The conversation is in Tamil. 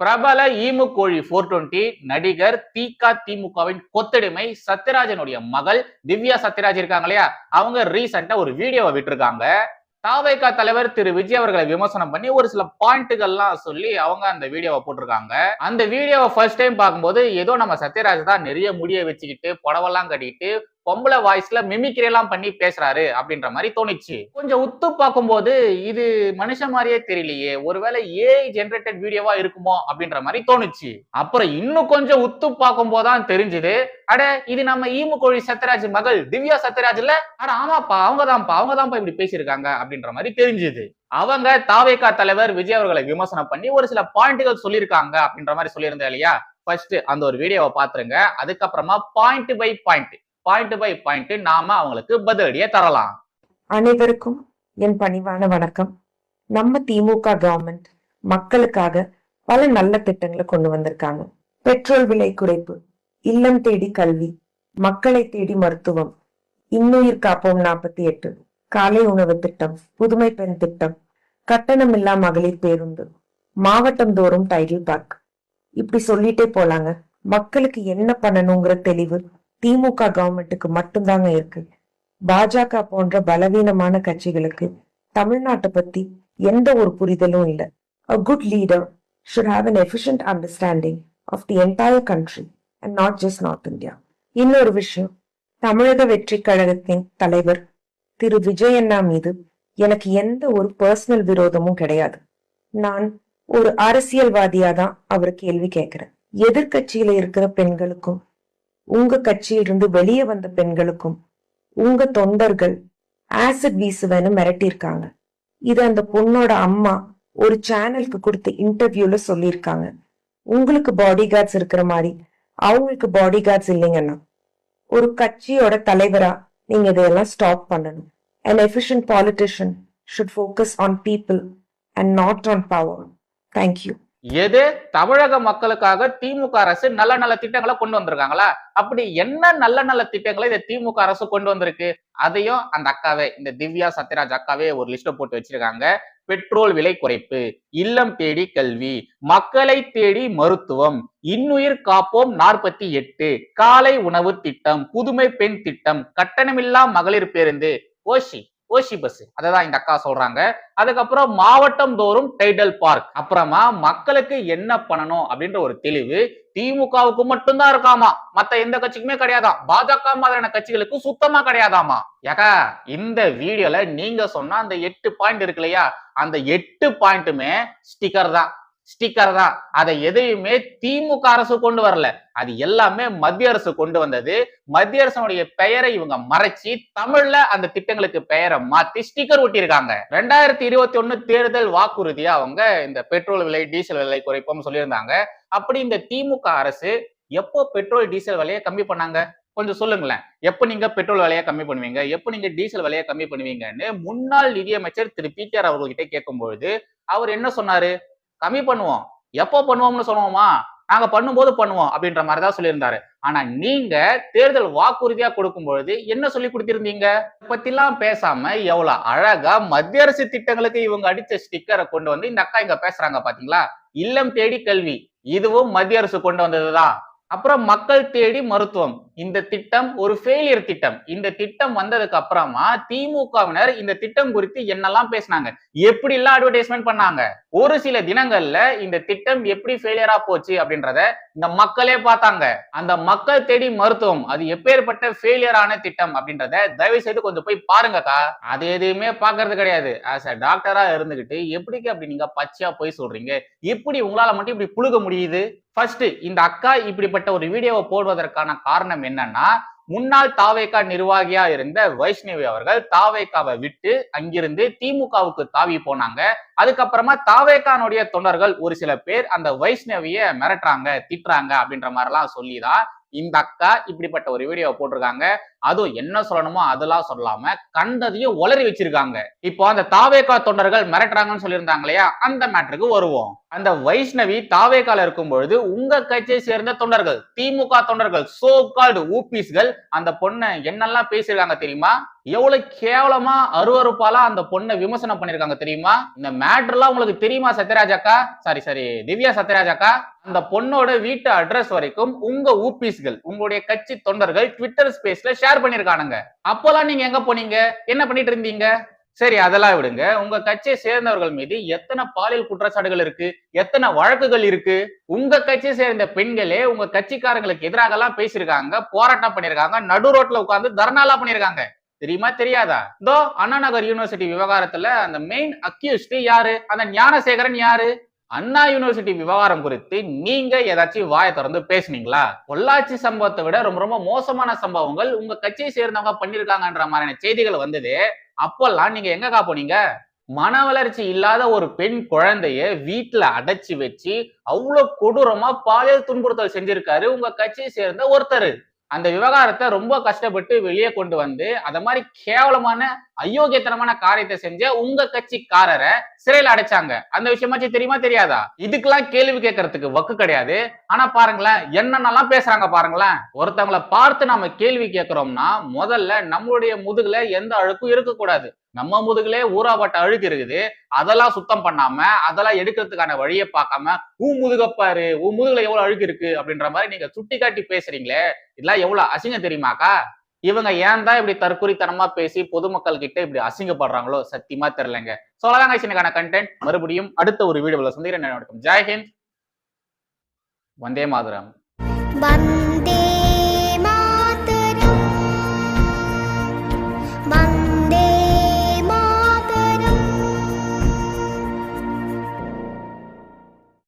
பிரபல ஈமு கோழி போர் டுவெண்டி நடிகர் தீகா திமுகவின் கொத்தடிமை சத்யராஜனுடைய மகள் திவ்யா சத்யராஜ் இருக்காங்க இல்லையா? அவங்க ரீசெண்டா ஒரு வீடியோவை விட்டுருக்காங்க. தாவேகா தலைவர் திரு விஜய் அவர்களை விமர்சனம் பண்ணி ஒரு சில பாயிண்ட்டுகள்லாம் சொல்லி அவங்க அந்த வீடியோவை போட்டிருக்காங்க. அந்த வீடியோவை ஃபர்ஸ்ட் டைம் பார்க்கும்போது ஏதோ நம்ம சத்யராஜ் தான் நிறைய முடிய வச்சுக்கிட்டு புடவெல்லாம் கட்டிக்கிட்டு பொம்பளை வாய்ஸ்ல மிமிக்ரி எல்லாம் பண்ணி பேசுறாரு அப்படின்ற மாதிரி தோணுச்சு. கொஞ்சம் உத்து பார்க்கும்போது இது மனுஷன் மாதிரியே தெரியலையே. ஒருவேளை ஏஐ ஜென்ரேட்டட் வீடியோவா இருக்குமோ அப்படின்ற மாதிரி தோணுச்சு. அப்புறம் இன்னும் கொஞ்சம் உத்து பார்க்கும்போது தான் தெரிஞ்சுது. அட இது நம்ம ஈமு கோழி சத்யராஜ் மகள் திவ்யா சத்யராஜ் இல்ல? அட ஆமாப்பா அவங்க தான்ப்பா அவங்க தான்ப்பா இப்படி பேசியிருக்காங்க அப்படின்ற மாதிரி தெரிஞ்சுது. அவங்க தாவேகா தலைவர் விஜய் அவர்களை விமர்சனம் பண்ணி ஒரு சில பாயிண்ட்டுகள் சொல்லியிருக்காங்க அப்படின்ற மாதிரி சொல்லியிருந்தேன் இல்லையா? ஃபர்ஸ்ட் அந்த ஒரு வீடியோவை பாத்துருங்க அதுக்கப்புறமா point by point point by point நாம அவங்களுக்கு பதிலடியை தரலாம். அனைவருக்கும் என் பணிவான வணக்கம். நம்ம திமுக கவர்மெண்ட் மக்களுக்காக பல நல்ல திட்டங்களை கொண்டு வந்திருக்காங்க. பெட்ரோல் விலை குறைப்பு இல்லம் தேடி கல்வி மக்களை தேடி மருத்துவம் இன்னுயிர் காப்போம் நாற்பத்தி எட்டு காலை உணவு திட்டம் புதுமை பெண் திட்டம் கட்டணமில்லா மகளிர் பேருந்து மாவட்டம் தோறும் டைடில் பார்க் இப்படி சொல்லிட்டே போலாங்க. மக்களுக்கு என்ன பண்ணணுங்கிற தெளிவு திமுக கவர்மெண்ட்டுக்கு மட்டும்தாங்க இருக்கு. பாஜக போன்ற பலவீனமான கட்சிகளுக்கு தமிழ்நாட்டை பத்தி எந்த ஒரு புரிதலும் இல்லை. A good leader should have an efficient understanding of the entire country and not just north India இன்னொரு விஷயம் தமிழக வெற்றி கழகத்தின் தலைவர் திரு விஜயண்ணா மீது எனக்கு எந்த ஒரு பர்சனல் விரோதமும் கிடையாது. நான் ஒரு அரசியல்வாதியா தான் அவர் கேள்வி கேட்கிறேன். எதிர்கட்சியில இருக்கிற பெண்களுக்கும் உங்க கட்சியிலிருந்து வெளியே வந்த பெண்களுக்கும் உங்க தொண்டர்கள் ஆசிட் வீசுவேன்னு மிரட்டியிருக்காங்க. இது அந்த பொண்ணோட அம்மா ஒரு சேனலுக்கு கொடுத்த இன்டர்வியூல சொல்லியிருக்காங்க. உங்களுக்கு பாடி கார்ட்ஸ் இருக்கிற மாதிரி அவங்களுக்கு பாடி கார்ட்ஸ் இல்லைங்கன்னா ஒரு கட்சியோட தலைவரா நீங்க இதையெல்லாம் ஸ்டாப் பண்ணணும். And efficient politician should focus on people and not on power thank you எது? தமிழக மக்களுக்காக திமுக அரசு நல்ல நல்ல திட்டங்களை கொண்டு வந்திருக்காங்களா? அப்படி என்ன நல்ல நல்ல திட்டங்களை இந்த திமுக அரசு கொண்டு வந்திருக்கு? அதையும் அந்த அக்காவே இந்த திவ்யா சத்யராஜ் அக்காவே ஒரு லிஸ்ட போட்டு வச்சிருக்காங்க. பெட்ரோல் விலை குறைப்பு இல்லம் தேடி கல்வி மக்களை தேடி மருத்துவம் இன்னுயிர் காப்போம் நாற்பத்தி எட்டு காலை உணவு திட்டம் புதுமை பெண் திட்டம் கட்டணமில்லா மகளிர் பேருந்து. ஓஷி ஓஷி பஸ் அததான் இந்த அக்கா சொல்றாங்க. அதுக்கப்புறம் மாவட்டம் தோறும் டைடல் பார்க். அப்புறமா மக்களுக்கு என்ன பண்ணணும் அப்படின்ற ஒரு தெளிவு. திமுகவுக்கு மட்டும்தான் இருக்காமா? மத்த எந்த கட்சிக்குமே கிடையாதாம் பாஜக மாதிரியான கட்சிகளுக்கு சுத்தமா கிடையாதாமா? ஏக்கா இந்த வீடியோல நீங்க சொன்ன அந்த எட்டு பாயிண்ட் இருக்கு இல்லையா? அந்த எட்டு பாயிண்ட்டுமே ஸ்டிக்கர் தான். ஸ்டிக்கர் தான். அதை எதையுமே திமுக அரசு கொண்டு வரல. அது எல்லாமே மத்திய அரசு கொண்டு வந்தது. மத்திய அரசனுடைய பெயரை இவங்க மறைச்சி தமிழ்ல அந்த திட்டங்களுக்கு பெயரை மாத்தி ஸ்டிக்கர் ஒட்டியிருக்காங்க. ரெண்டாயிரத்தி இருபத்தி ஒண்ணு தேர்தல் வாக்குறுதியா அவங்க இந்த பெட்ரோல் விலை டீசல் விலை குறைப்போம் சொல்லியிருந்தாங்க. அப்படி இந்த திமுக அரசு எப்போ பெட்ரோல் டீசல் விலையை கம்மி பண்ணாங்க? கொஞ்சம் சொல்லுங்களேன். எப்போ நீங்க பெட்ரோல் விலையை கம்மி பண்ணுவீங்க? எப்போ நீங்க டீசல் விலையை கம்மி பண்ணுவீங்கன்னு முன்னாள் நிதியமைச்சர் திரு பி டி ஆர் அவர்கள்கிட்ட கேட்கும்பொழுது அவர் என்ன சொன்னாரு? கம்மி பண்ணுவோம். எப்போ பண்ணுவோம்னு சொல்லுவோமா? நாங்க பண்ணும்போது பண்ணுவோம் அப்படின்ற மாதிரி தான் சொல்லியிருந்தாரு. ஆனா நீங்க தேர்தல் வாக்குறுதியா கொடுக்கும் பொழுது என்ன சொல்லி கொடுத்திருந்தீங்க? பத்திலாம் பேசாம எவ்வளவு அழகா மத்திய அரசு திட்டங்களுக்கு இவங்க அடிச்ச ஸ்டிக்கரை கொண்டு வந்து இந்த அக்கா இங்க பேசுறாங்க பாத்தீங்களா? இல்லம் தேடி கல்வி. இதுவும் மத்திய அரசு கொண்டு வந்ததுதான். அப்புறம் மக்கள் தேடி மருத்துவம். இந்த திட்டம் ஒரு ஃபெயிலியர் திட்டம். இந்த திட்டம் வந்ததுக்கு அப்புறமா திமுகவினர் இந்த திட்டம் குறித்து என்னெல்லாம் பேசினாங்க? எப்படி எல்லாம் அட்வர்டைஸ்மெண்ட் பண்ணாங்க? ஒரு சில தினங்கள்ல இந்த திட்டம் எப்படி ஃபெயிலியரா போச்சு அப்படின்றத இந்த மக்களே பார்த்தாங்க. அந்த மக்கள் தேடி மருத்துவம் அது எப்பேற்பட்ட ஃபெயிலியரான திட்டம் அப்படின்றத தயவு செய்து கொஞ்சம் போய் பாருங்கக்கா. அது எதுவுமே பாக்குறது கிடையாது. ஆஸ் அ டாக்டரா இருந்துகிட்டு எப்படிக்கு அப்படி நீங்க பச்சையா போய் சொல்றீங்க? எப்படி உங்களால மட்டும் இப்படி புழுக முடியுது? ஃபர்ஸ்ட் இந்த அக்கா இப்படிப்பட்ட ஒரு வீடியோவை போடுவதற்கான காரணம் என்னன்னா முன்னாள் தாவேக்கா நிர்வாகியா இருந்த வைஷ்ணவி அவர்கள் தாவேக்காவை விட்டு அங்கிருந்து திமுகவுக்கு தாவி போனாங்க. அதுக்கப்புறமா தாவேக்கானுடைய தொண்டர்கள் ஒரு சில பேர் அந்த வைஷ்ணவிய மிரட்டுறாங்க திட்டுறாங்க அப்படின்ற மாதிரிலாம் சொல்லிதான் இந்த அக்கா இப்படிப்பட்ட ஒரு வீடியோ போட்டிருக்காங்க. அதுவும் என்ன சொல்லணுமோ அதெல்லாம் சொல்லாம கண்டதையும் உளறி வச்சிருக்காங்க. இப்போ அந்த தாவேகா தொண்டர்கள் மிரட்டுறாங்கன்னு சொல்லியிருந்தாங்க இல்லையா? அந்த மேட்டருக்கு வருவோம். அந்த வைஷ்ணவி தாவேகால இருக்கும் பொழுது உங்க கட்சியை சேர்ந்த தொண்டர்கள் திமுக தொண்டர்கள் சோ கால்டு ஊபிஸ்கள் அந்த பொண்ணை என்னெல்லாம் பேசியிருக்காங்க தெரியுமா? எவ்வளவு கேவலமா அருவருப்பாலா அந்த பொண்ணை விமர்சனம் பண்ணிருக்காங்க தெரியுமா? இந்த மேட்ரெல்லாம் உங்களுக்கு தெரியுமா சத்யராஜாக்கா சாரி சாரி திவ்யா சத்யராஜாக்கா அந்த பொண்ணோட வீட்டு அட்ரஸ் வரைக்கும் உங்க ஊபிஸ்கள் உங்களுடைய கட்சி தொண்டர்கள் ட்விட்டர் ஸ்பேஸ்ல ஷேர் பண்ணிருக்கானுங்க. அப்போலாம் நீங்க எங்க போனீங்க? என்ன பண்ணிட்டு இருந்தீங்க? சரி அதெல்லாம் விடுங்க. உங்க கட்சியை சேர்ந்தவர்கள் மீது எத்தனை பாலியல் குற்றச்சாட்டுகள் இருக்கு? எத்தனை வழக்குகள் இருக்கு? உங்க கட்சியை சேர்ந்த பெண்களே உங்க கட்சிக்காரங்களுக்கு எதிராக எல்லாம் பேசியிருக்காங்க போராட்டம் பண்ணிருக்காங்க நடு ரோட்ல உட்கார்ந்து தர்ணாலாம் பண்ணிருக்காங்க தெரியுமா தெரியாதா? இதோ அண்ணா நகர் யூனிவர்சிட்டி விவகாரத்துல அந்த மெயின் அக்யூஸ்ட் யாரு? அந்த ஞானசேகரன் யாரு? அண்ணா யூனிவர்சிட்டி விவகாரம் குறித்து நீங்க ஏதாச்சும் வாயை திறந்து பேசுனீங்களா? பொள்ளாச்சி சம்பவத்தை விட ரொம்ப ரொம்ப மோசமான சம்பவங்கள் உங்க கட்சியை சேர்ந்தவங்க பண்ணிருக்காங்கன்ற மாதிரியான செய்திகள் வந்தது. அப்பெல்லாம் நீங்க எங்கக்கா போனீங்க? மன வளர்ச்சி இல்லாத ஒரு பெண் குழந்தைய வீட்டுல அடைச்சு வச்சு அவ்வளவு கொடூரமா பாலியல் துன்புறுத்தல் செஞ்சிருக்காரு உங்க கட்சியை சேர்ந்த ஒருத்தர். அந்த விவகாரத்தை ரொம்ப கஷ்டப்பட்டு வெளியே கொண்டு வந்து அத மாதிரி கேவலமான அயோக்கியத்தனமான காரியத்தை செஞ்ச உங்க கட்சிக்காரரை சிறையில் அடைச்சாங்க. அந்த விஷயமாச்சும் தெரியுமா தெரியாதா? இதுக்கெல்லாம் கேள்வி கேட்கறதுக்கு வக்கு கிடையாது. ஆனா பாருங்களேன் என்னென்னலாம் பேசுறாங்க பாருங்களேன். ஒருத்தவங்கள பார்த்து நாம கேள்வி கேட்கிறோம்னா முதல்ல நம்மளுடைய முதுகுல எந்த அழுக்கும் இருக்கக்கூடாது. நம்ம முதுகுலே ஊறாப்பட்ட அழுக்கு இருக்குது. அதெல்லாம் சுத்தம் பண்ணாம அதெல்லாம் எடுக்கிறதுக்கான வழியை பார்க்காம ஊ முதுகப்பாரு ஊ முதுகுல எவ்வளவு அழுக்கு இருக்கு? அப்படின்ற மாதிரி நீங்க சுட்டி காட்டி பேசுறீங்களே இதெல்லாம் எவ்வளவு அசிங்கம் தெரியுமாக்கா? இவங்க ஏன் தான் இப்படி தற்குறித்தனமா பேசி பொதுமக்கள் கிட்ட இப்படி அசிங்கப்படுறாங்களோ சத்தியமா தெரியலங்க. சொல்லலாம் இன்னைக்கான கண்டென்ட் மறுபடியும் அடுத்த ஒரு வீடியோல சந்திக்கிறேன். ஜெய்ஹிந்த் வந்தே மாதரம். வந்தே